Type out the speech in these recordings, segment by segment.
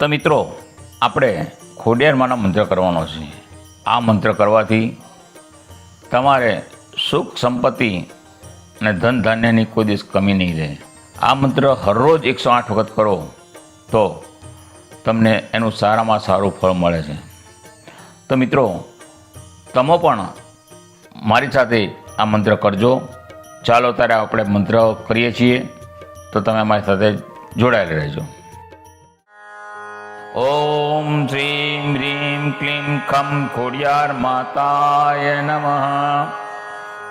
તો મિત્રો, આપણે ખોડિયારમાંના મંત્ર કરવાનો છે. આ મંત્ર કરવાથી તમારે સુખ સંપત્તિ અને ધન ધાન્યની કોઈ દિવસ કમી નહીં રહે. આ મંત્ર હરરોજ એકસો આઠ વખત કરો તો તમને એનું સારામાં સારું ફળ મળે છે. તો મિત્રો, તમે પણ મારી સાથે આ મંત્ર કરજો. ચાલો, ત્યારે આપણે મંત્ર કરીએ છીએ. તો તમે અમારી સાથે જોડાયેલા રહેજો. ॐ श्रीं ह्रीं क्लीं खं खंखोड्यार्माताय नमः।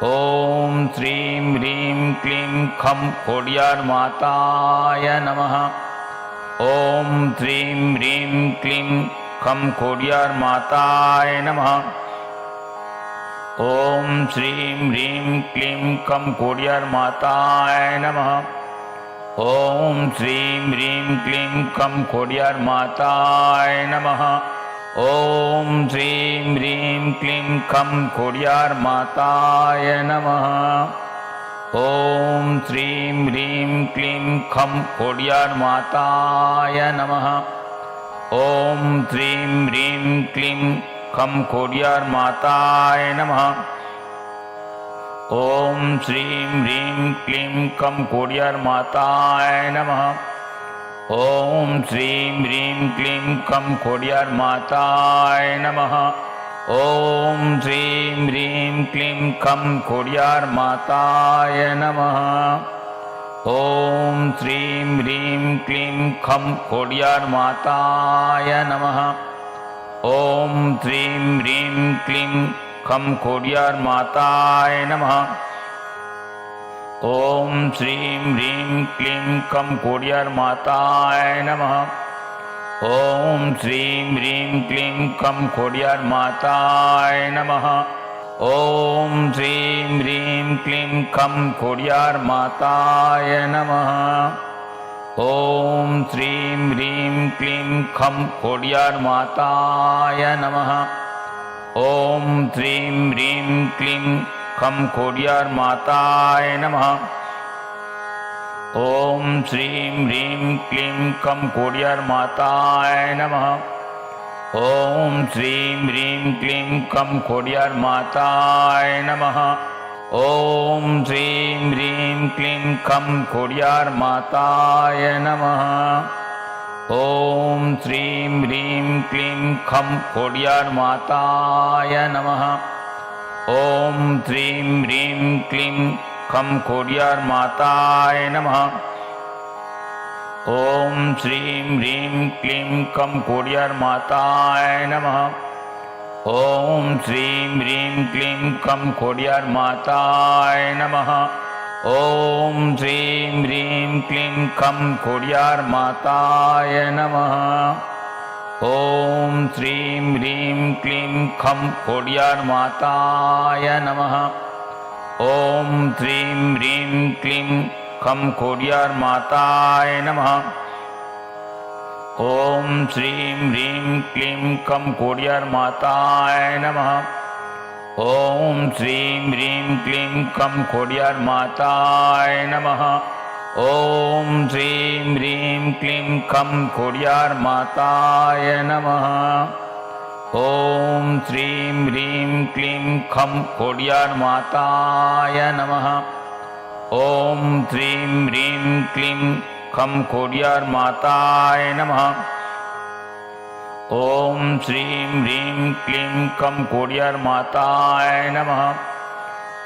ॐ श्रीं ह्रीं क्लीं खं खंखोडियार्माताय नमः। ॐ श्रीं ह्रीं क्लीं खं खंखोडियार्माताय नमः। ॐ श्रीं ह्रीं क्लीं खं खंखोडियर्माताय नमः। ॐ श्रीं ह्रीं क्लीं कं खंखोडियर्माताय नमः। ॐ श्रीं ह्रीं क्लीं कं खंखोडियार्माताय नमः। ॐ श्रीं ह्रीं क्लीं खं खंखोडियार्माताय नमः। ॐ श्रीं ह्रीं क्लीं खं खंखोडियार्माताय नमः। ॐ श्रीं ह्रीं क्लीं कं खंखोडियर्माताय नमः। ॐ श्रीं ह्रीं क्लीं कं खंखोडियर्माताय नमः। ॐ श्रीं ह्रीं क्लीं कं खंखोडियार्माताय नमः। ॐ श्रीं ह्रीं क्लीं खं खंखोडियार्माताय नमः। ॐ श्रीं ह्रीं क्लीं खंखोडियर्माताय नमः। ॐ श्रीं ह्रीं क्लीं खंखोडियर्माताय नमः। ॐ श्रीं ह्रीं क्लीं खंखोडियर्माताय नमः। ॐ श्रीं ह्रीं क्लीं खंखोडियार्माताय नमः। ॐ श्रीं ह्रीं क्लीं खं खंखोडियर्माताय नमः। ॐ श्रीं ह्रीं क्लीं खं खंखोडियर्माताय नमः। ॐ श्रीं ह्रीं क्लीं खं खंखोडियर्माताय नमः। ॐ श्रीं ह्रीं क्लीं खं खंखोडियर्माताय नमः। ॐ श्रीं ह्रीं क्लीं खं खंखोडियर्माताय नमः। ॐ श्रीं ह्रीं क्लीं खं खंखोडियर्माताय नमः। ॐ श्रीं ह्रीं क्लीं खं खंखोडियर्माताय नमः। ॐ श्रीं ह्रीं क्लीं खं खंखोडियर्माताय नमः। ॐ श्रीं ह्रीं क्लीं खं खंखोडियर्माताय नमः। ॐ श्रीं ह्रीं क्लीं खंखोड्यार्माताय नमः। ॐ श्रीं ह्रीं क्लीं खं खंखोडियार्माताय नमः। ॐ श्रीं ह्रीं क्लीं खं खंखोडियार्माताय नमः। ॐ श्रीं ह्रीं क्लीं खं खंखोडियर्माताय नमः। ॐ श्रीं ह्रीं क्लीं कं खंखोडियर्माताय नमः। ॐ श्रीं ह्रीं क्लीं कं खंखोडियार्माताय नमः। ॐ श्रीं ह्रीं क्लीं खं खंखोडियार्माताय नमः। ॐ श्रीं ह्रीं क्लीं खं खंखोडियार्माताय नमः। ॐ श्रीं ह्रीं क्लीं कं खंखोडियर्माताय नमः।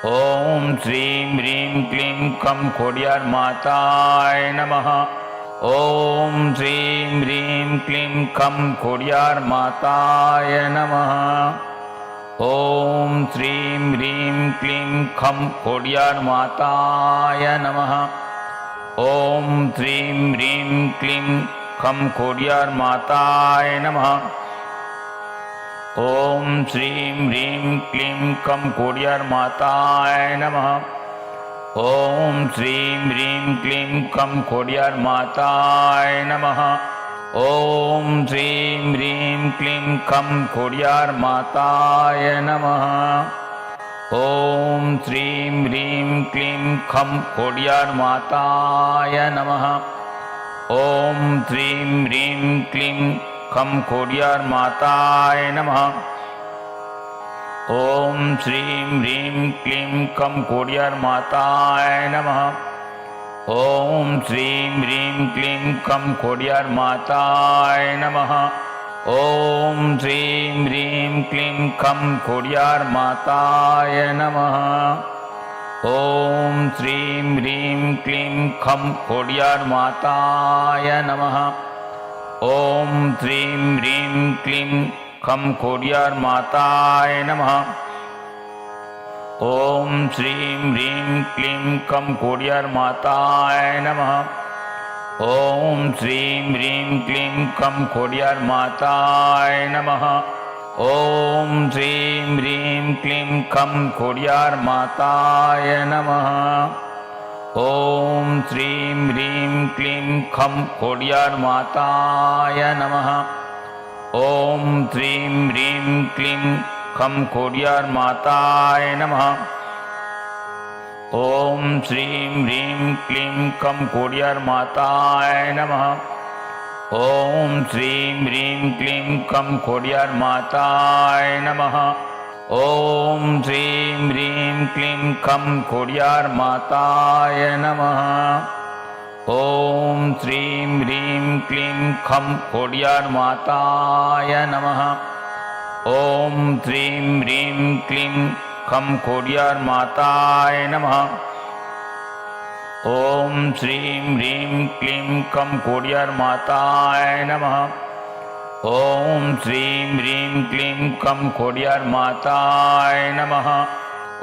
ॐ श्रीं ह्रीं क्लीं कं खंखोडियर्माताय नमः। ॐ श्रीं ह्रीं क्लीं कं खंखोडियार्माताय नमः। ॐ श्रीं ह्रीं क्लीं खं खंखोडियर्माताय नमः। ॐ श्रीं ह्रीं क्लीं खंखोडियर्माताय नमः। ॐ श्रीं ह्रीं क्लीं खंखोडियर्माताय नमः। ॐ श्रीं ह्रीं क्लीं खंखोडियर्माताय नमः। ॐ श्रीं ह्रीं क्लीं खंखोडियर्माताय नमः। ॐ श्रीं ह्रीं क्लीं खं खंखोडियर्माताय नमः। ॐ ह्रीं ह्रीं क्लीं खं खंखोडियर्माताय नमः। ॐ श्रीं ह्रीं क्लीं खं खंखोडियर्माताय नमः। ॐ श्रीं ह्रीं क्लीं खं खंखोडियर्माताय नमः। ॐ श्रीं ह्रीं क्लीं खं खंखोडियर्माताय नमः। ॐ श्रीं ह्रीं क्लीं खं कोड्यार्माताय नमः। ॐ श्रीं ह्रीं क्लीं खं कोड्यार्माताय नमः। ॐ श्रीं ह्रीं क्लीं खं कोड्यार्माताय नमः। ॐ श्रीं ह्रीं क्लीं खं कोड्यार्माताय नमः। ॐ श्रीं ह्रीं क्लीं खंखोड्यार्माताय नमः। ॐ श्रीं ह्रीं क्लीं खं खंखोडियर्माताय नमः। ॐ श्रीं ह्रीं क्लीं खं खंखोरियार्माताय नमः। ॐ श्रीं ह्रीं क्लीं खं खंखोडियर्माताय नमः। ॐ श्रीं ह्रीं क्लीं कं खंखोडियर्माताय नमः। ॐ श्रीं ह्रीं क्लीं कं खंखोडियार्माताय नमः। ॐ श्रीं ह्रीं क्लीं खं खंखोडियार्माताय नमः। ॐ श्रीं ह्रीं क्लीं खं खंखोडियार्माताय नमः। ॐ श्रीं ह्रीं क्लीं कं खंखोडियर्माताय नमः। ॐ श्रीं ह्रीं क्लीं कं खंखोडियर्माताय नमः।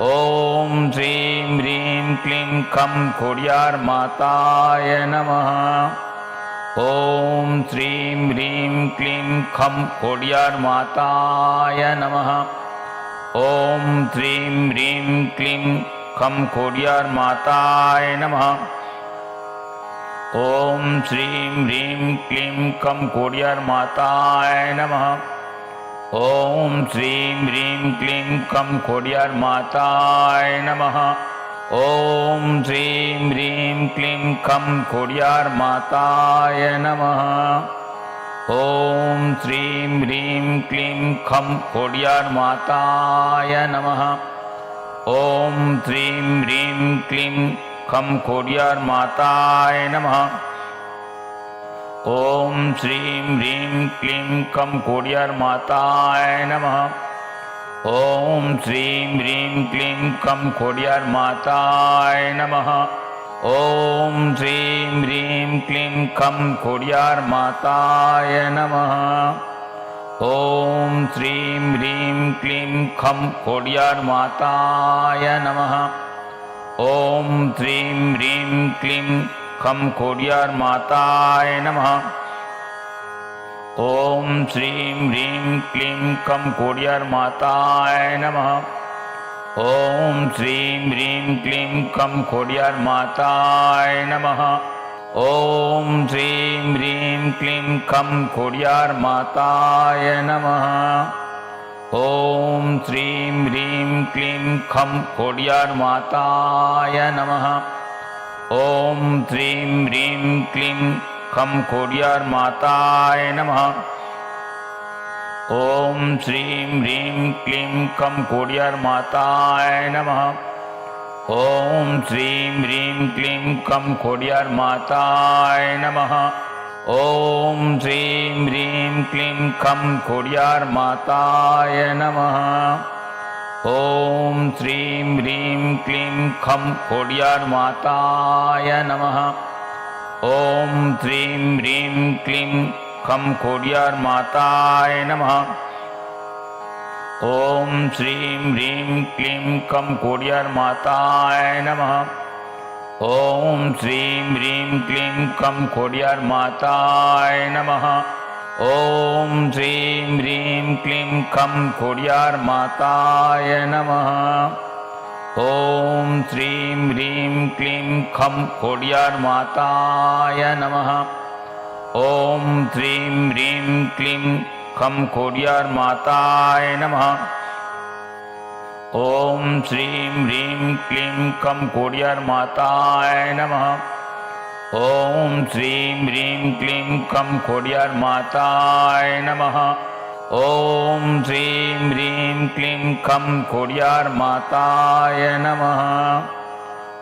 ॐ श्रीं ह्रीं क्लीं कं खंखोडियार्माताय नमः। ॐ श्रीं ह्रीं क्लीं खं खंखोडियर्माताय नमः। ॐ श्रीं ह्रीं क्लीं खंखोडियर्माताय नमः। ॐ श्रीं ह्रीं क्लीं खंखोडियर्माताय नमः। ॐ श्रीं ह्रीं क्लीं खंखोडियर्माताय नमः। ॐ श्रीं ह्रीं क्लीं खंखोडियर्माताय नमः। ॐ श्रीं ह्रीं क्लीं खं खंखोडियर्माताय नमः। ॐ ह्रीं ह्रीं क्लीं खं खंखोडियर्माताय नमः। ॐ श्रीं ह्रीं क्लीं खं खंखोडियर्माताय नमः। ॐ श्रीं ह्रीं क्लीं खं खंखोडियर्माताय नमः। ॐ श्रीं ह्रीं क्लीं खं खंखोडियर्माताय नमः। ॐ श्रीं ह्रीं क्लीं खं खंखोडियर्माताय नमः। ॐ श्रीं ह्रीं क्लीं खं खंखोडियर्माताय नमः। ॐ श्रीं ह्रीं क्लीं खं खंखोडियर्माताय नमः। ॐ श्रीं ह्रीं क्लीं खं खंखोडियर्माताय नमः। ॐ श्रीं ह्रीं क्लीं खंखोड्यार्माताय नमः। ॐ श्रीं ह्रीं क्लीं खं खंखोडियार्माताय नमः। ॐ श्रीं ह्रीं क्लीं खं खंखोडियार्माताय नमः। ॐ श्रीं ह्रीं क्लीं खं खंखोडियर्माताय नमः। ॐ श्रीं ह्रीं क्लीं कं खंखोडियर्माताय नमः। ॐ श्रीं ह्रीं क्लीं कं खंखोडियार्माताय नमः। ॐ श्रीं ह्रीं क्लीं खं खंखोडियार्माताय नमः। ॐ श्रीं ह्रीं क्लीं खं खंखोडियर्माताय नमः। ॐ श्रीं ह्रीं क्लीं कं कोड्यार्माताय नमः। ॐ श्रीं ह्रीं क्लीं कं कोड्यार्माताय नमः। ॐ श्रीं ह्रीं क्लीं कं कोड्यार्माताय नमः। ॐ श्रीं ह्रीं क्लीं खं कोड्यार्माताय नमः। ॐ श्रीं ह्रीं क्लीं ंखोडियर्माताय नमः। ॐ श्रीं ह्रीं क्लीं खंखोडियर्माताय नमः। ॐ श्रीं ह्रीं क्लीं खंखोडियर्माताय नमः। ॐ श्रीं ह्रीं क्लीं खंखोडियर्माताय नमः।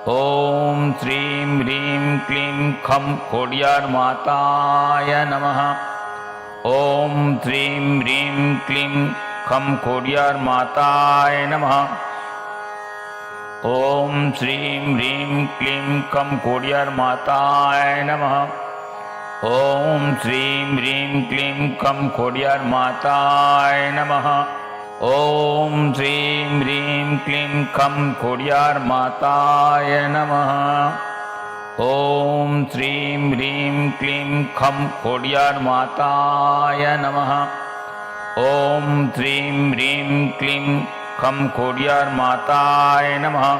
ॐ श्रीं ह्रीं क्लीं खं खंखोडियर्माताय नमः। ॐ ह्रीं ह्रीं क्लीं खं खंखोडियर्माताय नमः। ॐ श्रीं ह्रीं क्लीं खं खंखोडियर्माताय नमः। ॐ श्रीं ह्रीं क्लीं खं खंखोडियर्माताय नमः। ॐ श्रीं ह्रीं क्लीं खं खंखोडियर्माताय नमः। ॐ श्रीं ह्रीं क्लीं खं खंखोडियर्माताय नमः। ॐ श्रीं ह्रीं क्लीं खं खंखोडियर्माताय नमः।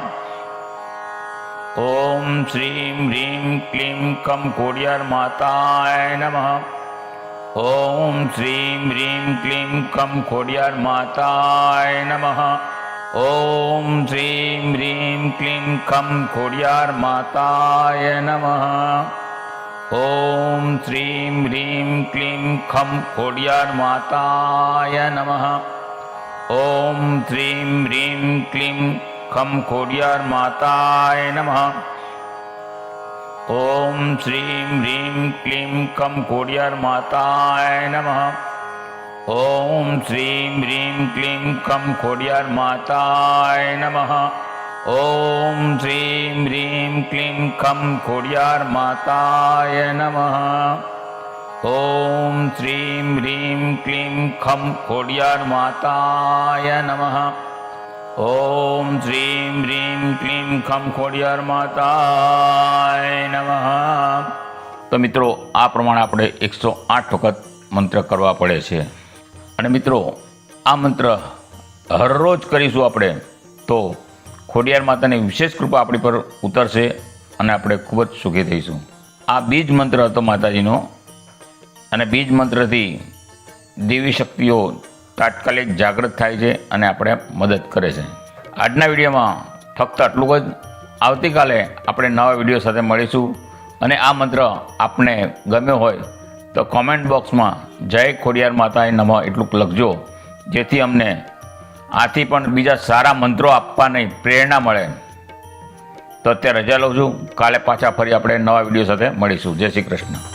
ॐ श्रीं ह्रीं क्लीं खं खंखोडियर्माताय नमः। ॐ श्रीं ह्रीं क्लीं खं खंखोडियर्माताय नमः। ॐ श्रीं ह्रीं क्लीं खंखोड्यार्माताय नमः। ॐ श्रीं ह्रीं क्लीं खं खंखोडियार्माताय नमः। ॐ श्रीं ह्रीं क्लीं खं खंखोडियर्माताय नमः। ॐ श्रीं ह्रीं क्लीं खं खंखोडियर्माताय नमः। ઓમ શ્રીમ હ્રીમ ક્લીમ કમ ખોડિયાર માતાય નમઃ ઓમ શ્રીમ હ્રીમ ક્લીમ કમ ખોડિયાર માતાય નમઃ ઓમ શ્રીમ હ્રીમ ક્લીમ કમ ખોડિયાર માતાય નમઃ ઓમ શ્રીમ હ્રીમ ક્લીમ ખમ ખોડિયાર માતાય નમઃ ઓમ શ્રીમ હ્રીમ ક્લીમ ખમ ખોડિયાર માતાય નમઃ ઓમ શ્રીમ હ્રીમ ક્લીમ કમ ખોડિયાર માતાય નમઃ ઓમ શ્રીમ હ્રીમ ક્લીમ કમ ખોડિયાર માતાય નમઃ ઓમ શ્રીમ હ્રીમ ક્લીમ ખમ ખોડિયાર માતાય નમઃ ઓમ શ્રીમ હ્રીમ ક્લીમ ખમ ખોડિયાર માતાય નમઃ ઓમ શ્રીમ હ્રીમ ક્લીમ ખમ ખોડિયાર માતાય નમઃ ઓમ શ્રીમ હ્રીમ ક્લીમ ખમ ખોડિયાર માતાય નમઃ ઓમ શ્રીમ હ્રીમ ક્લીમ ખમ ખોડિયાર માતાય નમઃ ઓમ શ્રીમ હ્રીમ ક્લીમ ખમ ખોડિયાર માતાય નમઃ ઓમ શ્રીમ હ્રીમ ક્લીમ ખમ ખોડિયાર માતાય નમઃ ઓમ શ્રીમ હ્રીમ ક્લીમ ખમ ખોડિયાર માતાય નમઃ તો મિત્રો આ પ્રમાણે આપણે એકસો આઠ વખત મંત્ર કરવા પડે છે અને મિત્રો, આ મંત્ર હરરોજ કરીશું આપણે, તો ખોડિયાર માતાની વિશેષ કૃપા આપણી પર ઉતરશે અને આપણે ખૂબ જ સુખી થઈશું. આ બીજ મંત્ર હતો માતાજીનો, અને બીજ મંત્રથી દેવી શક્તિઓ તાત્કાલિક જાગૃત થાય છે અને આપણે મદદ કરે છે. આજના વિડીયોમાં ફક્ત આટલું જ. આવતીકાલે આપણે નવા વીડિયો સાથે મળીશું અને આ મંત્ર આપને ગમ્યો હોય તો કોમેન્ટ બોક્સમાં જય ખોડિયાર માતાએ નમઃ એટલું લખજો, જેથી અમને આથી પણ બીજા સારા મંત્રો આપવાની પ્રેરણા મળે. તો અત્યારે રજા લઉં છું. કાલે પાછા ફરી આપણે નવા વીડિયો સાથે મળીશું. જય શ્રી કૃષ્ણ.